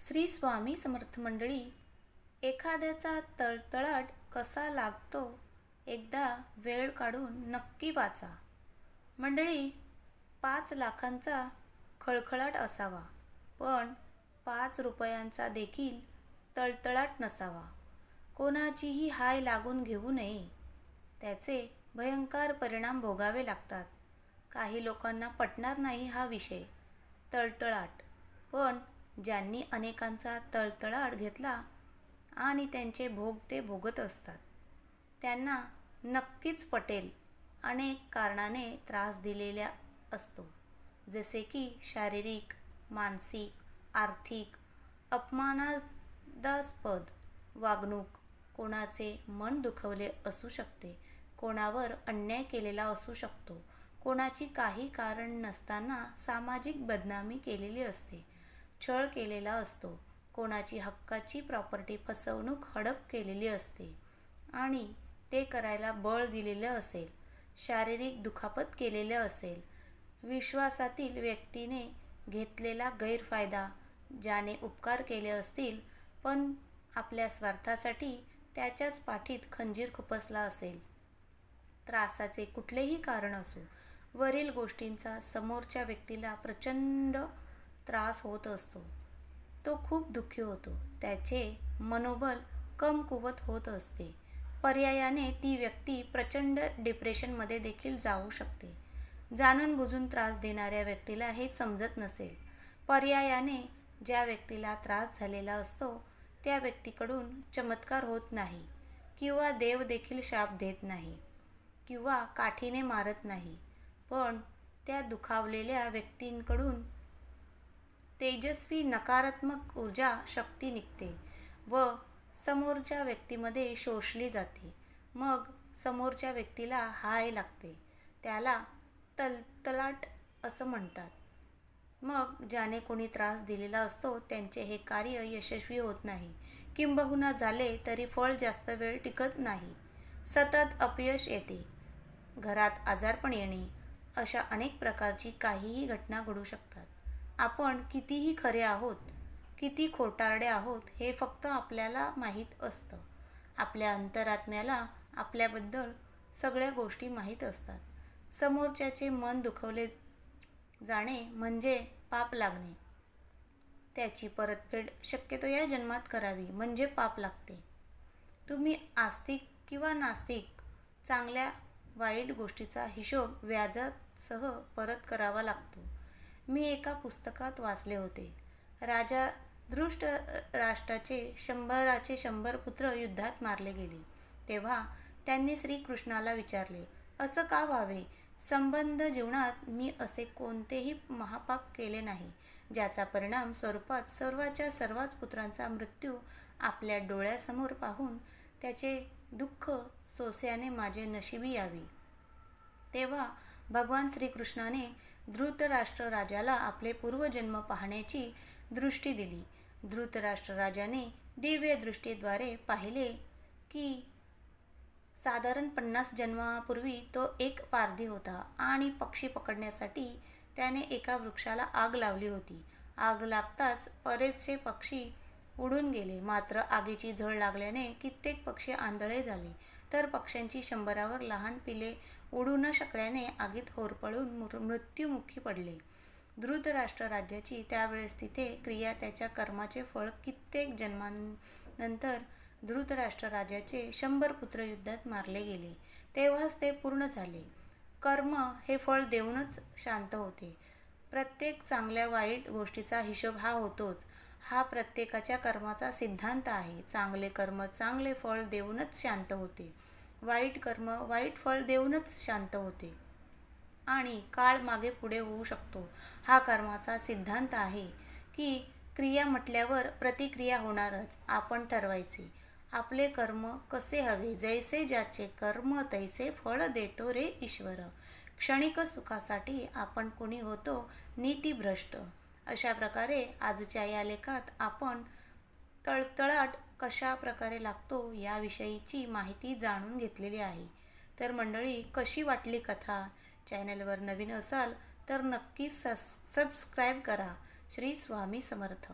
श्री स्वामी समर्थ मंडळी एखाद्याचा तळतळाट कसा लागतो एकदा वेळ काढून नक्की वाचा. मंडळी पाच लाखांचा खळखळाट असावा पण पाच रुपयांचा देखील तळतळाट नसावा. कोणाचीही हाय लागून घेऊ नये. त्याचे भयंकर परिणाम भोगावे लागतात. काही लोकांना पटणार नाही हा विषय तळतळाट. पण ज्यांनी अनेकांचा तळतळाट घेतला आणि त्यांचे भोग ते भोगत असतात. त्यांना नक्कीच पटेल अनेक कारणाने त्रास दिलेला असतो. जसे की शारीरिक मानसिक आर्थिक अपमानास्पद वागणूक कोणाचे मन दुखवले असू शकते कोणावर अन्याय केलेला असू शकतो कोणाची काही कारण नसताना सामाजिक बदनामी केलेली असते. छळ केलेला असतो. कोणाची हक्काची प्रॉपर्टी फसवणूक हडप केलेली असते आणि ते करायला बळ दिलेलं असेल शारीरिक दुखापत केलेलं असेल. विश्वासातील व्यक्तीने घेतलेला गैरफायदा ज्याने उपकार केले असतील पण आपल्या स्वार्थासाठी त्याच्याच पाठीत खंजीर खुपसला असेल. त्रासाचे कुठलेही कारण असो वरील गोष्टींचा समोरच्या व्यक्तीला प्रचंड त्रास होत असतो. तो खूप दुःखी होतो. त्याचे मनोबल कमकुवत होत असते. पर्यायाने ती व्यक्ती प्रचंड डिप्रेशनमध्ये देखील जाऊ शकते. जाणून बुजून त्रास देणाऱ्या व्यक्तीला हे समजत नसेल. पर्यायाने ज्या व्यक्तीला त्रास झालेला असतो त्या व्यक्तीकडून चमत्कार होत नाही किंवा देव देखील शाप देत नाही किंवा काठीने मारत नाही. पण त्या दुखावलेल्या व्यक्तींकडून तेजस्वी नकारात्मक ऊर्जा शक्ती निघते व समोरच्या व्यक्तीमध्ये शोषली जाते. मग समोरच्या व्यक्तीला हाय लागते. त्याला तलतलाट असं म्हणतात. मग ज्याने कोणी त्रास दिलेला असतो त्यांचे हे कार्य यशस्वी होत नाही. किंबहुना झाले तरी फळ जास्त वेळ टिकत नाही. सतत अपयश येते. घरात आजारपण येणे अशा अनेक प्रकारची काहीही घटना घडू शकतात. आपण कितीही खरे आहोत किती खोटारडे आहोत हे फक्त आपल्याला माहीत असतं. आपल्या अंतरात्म्याला आपल्याबद्दल सगळ्या गोष्टी माहीत असतात. समोरच्याचे मन दुखवले जाणे म्हणजे पाप लागणे. त्याची परतफेड शक्यतो या जन्मात करावी म्हणजे पाप लागते. तुम्ही आस्तिक किंवा नास्तिक चांगल्या वाईट गोष्टीचा हिशोब व्याजासह परत करावा लागतो. मी एका पुस्तकात वाचले होते. राजा दृष्ट राष्ट्राचे शंभराचे शंभर पुत्र युद्धात मारले गेले. तेव्हा त्यांनी श्रीकृष्णाला विचारले असं का व्हावे? संबंध जीवनात मी असे कोणतेही महापाप केले नाही ज्याचा परिणाम स्वरूपात सर्वाच्या सर्वच पुत्रांचा मृत्यू आपल्या डोळ्यासमोर पाहून त्याचे दुःख सोस्याने माझे नशिबी यावे. तेव्हा भगवान श्रीकृष्णाने धृतराष्ट्र राजाला आपले पूर्वजन्म पाहण्याची दृष्टी दिली. धृतराष्ट्र राजाने दिव्य दृष्टीद्वारे पाहिले की साधारण पन्नास जन्मापूर्वी तो एक पारधी होता आणि पक्षी पकडण्यासाठी त्याने एका वृक्षाला आग लावली होती. आग लागताच बरेचसे पक्षी उडून गेले. मात्र आगीची झळ लागल्याने कित्येक पक्षी आंधळे झाले. तर पक्ष्यांची शंभरावर लहान पिले उडू न शकल्याने आगीत होरपळून मृत्युमुखी पडले. धृतराष्ट्र राज्याची त्यावेळेस तिथे क्रिया त्याच्या कर्माचे फळ कित्येक जन्मानंतर धृतराष्ट्र राजाचे शंभर पुत्र युद्धात मारले गेले. तेव्हाच ते पूर्ण झाले. कर्म हे फळ देऊनच शांत होते. प्रत्येक चांगल्या वाईट गोष्टीचा हिशोब हा होतोच. हा प्रत्येकाच्या कर्माचा सिद्धांत आहे. चांगले कर्म चांगले फळ देऊनच शांत होते. वाईट कर्म वाईट फळ देऊनच शांत होते. आणि काळ मागे पुढे होऊ शकतो. हा कर्माचा सिद्धांत आहे की क्रिया म्हटल्यावर प्रतिक्रिया होणारच आपण ठरवायचे. आपले कर्म कसे हवे जैसे ज्याचे कर्म तैसे फळ देतो रे ईश्वर. क्षणिक सुखासाठी आपण कुणी होतो नीतीभ्रष्ट. अशा प्रकारे आजच्या या लेखात आपण तळतळाट कशा प्रकारे लागतो याविषयीची माहिती जाणून घेतलेली आहे. तर मंडळी कशी वाटली कथा? चॅनलवर नवीन असाल तर नक्की सस सबस्क्राईब करा. श्री स्वामी समर्थ.